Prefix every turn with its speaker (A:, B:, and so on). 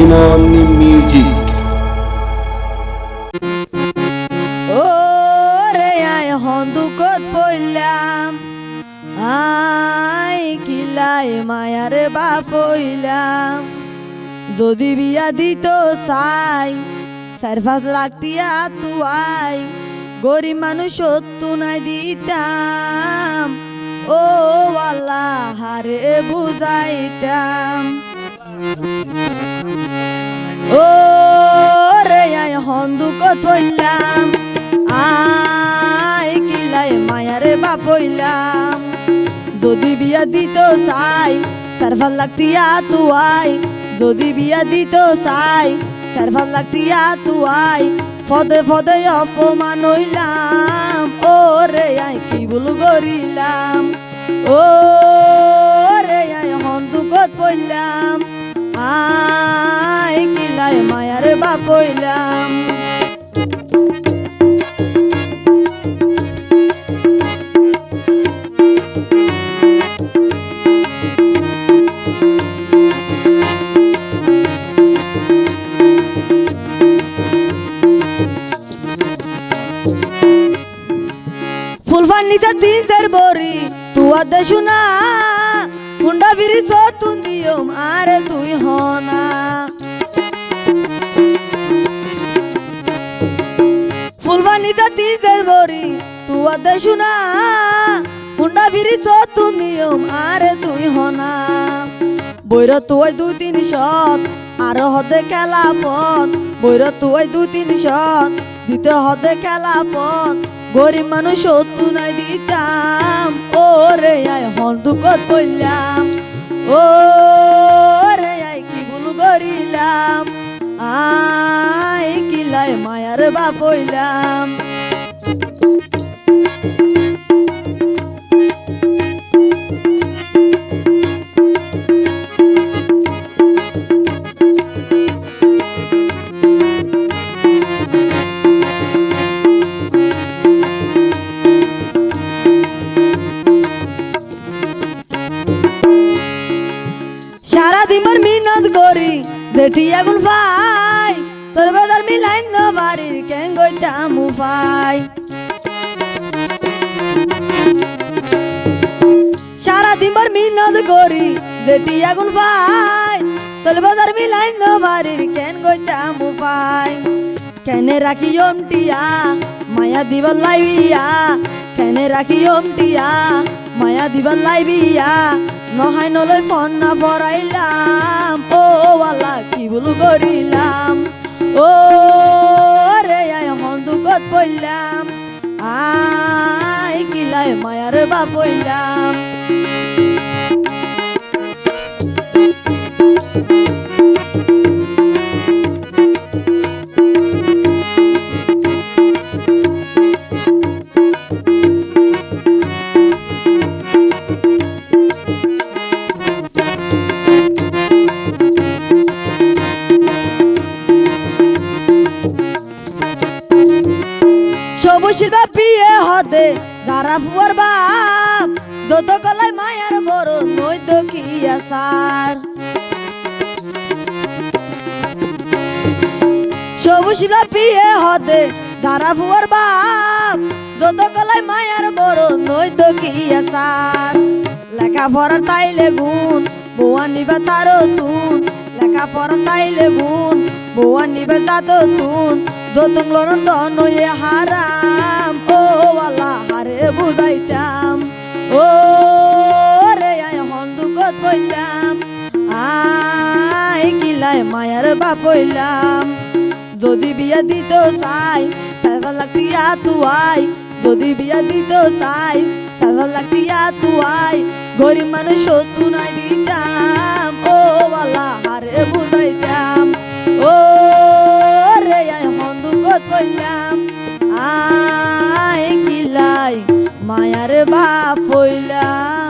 A: ইমন music
B: ও রে ফইলাম I কিলাই মায়ার বাপ হইলাম। যদি বিয়া দিত চাই, চার পাঁচ লাখ টিয়া তুয়াই, গরিব মানুষ সত্তু নাই দিতাম। ও আল্লাহ, হারে বুঝাইতাম। আই কিলাই যদি বিয়া দিত চাই সারফাল লাখ টিয়া তুয়াই। যদি বিয়া দিত চাই সারফাল লাখ টিয়া তুয়াই। ফদে ফদে অপমান হইলাম। হইলাম ফুলফান্নিতে তিন চার বরি তুয়া দেশু না। হুন্ডা বিরি তুন দিও আরে তুই হনা ফুলফান্নিতে তিন চার বরি তুয়া দেশু না হুন্ডা বিরি তুন দিও আরে তুই হনা। বৈর তুই দুই তিন শত আর হদে খেলা পথ। বৈর তুই দুই তিন শত দিতে হদে খেলা পথ। গরিব মানুষ সত্তু নাই দিতাম। ও রে আয় হন দুঃখত বললাম ও রে আয় কি ভুল করিলাম। আই মায়ার বাপ হইলাম। সারা দিমর মিনত করি জেঠি আগুন পাই সর্বদার মিলাইন ন বাড়ির কেন গইতাম পাই সারা দিমর মিনত করি জেঠি আগুন পাই সর্বদার মিলাইন ন বাড়ির কেন গইতাম পাই কেনে রাখি ওমটিয়া মায়া দিবার লাইবিয়া কেনে রাখি ওমটিয়া মায়া দিবার লাইবিয়া নহাই নলৈ ফোন না পড়াইলাম ও ওয়ালা কি ভুল করিলাম। ও রে হন দুঃখত পড়লাম। আই কিলাই মায়ার বা হইলাম। সবুজ বিয়ে হদে যারা ফুয়ার বাপ, যত কলাই মায়ার বড় নই তো কি আসার? সবুজ বিয়ে হদে যারা ফুয়ার বাপ, যত কলাই মায়ার বড় নই তো কি আসার? লেখা পড়ার তাইলে গুণ, বউয়া নিবে তারও তুন। লেখা পড়ার তাইলে গুণ, বউয়া নিবে তাতো তুন। যতন লরন নয়ে হারাম। ও ওয়ালা হারে বুঝাইতাম। ও রে, আয় হন দুঃখত আই কিলাই মায়ার বাপ হইলাম। যদি বিয়া দিত চাই সাইফা লাখিয়া তুয়াই যদি বিয়া দিত চাই সাইফা লাখিয়া তুয়াই গরিব মানুষ সত্তু নাই দিতাম। ও ওয়ালা হারে বুঝাইতাম। দুঃখত আয় কিলাই মায়ার বাপ হইলাম।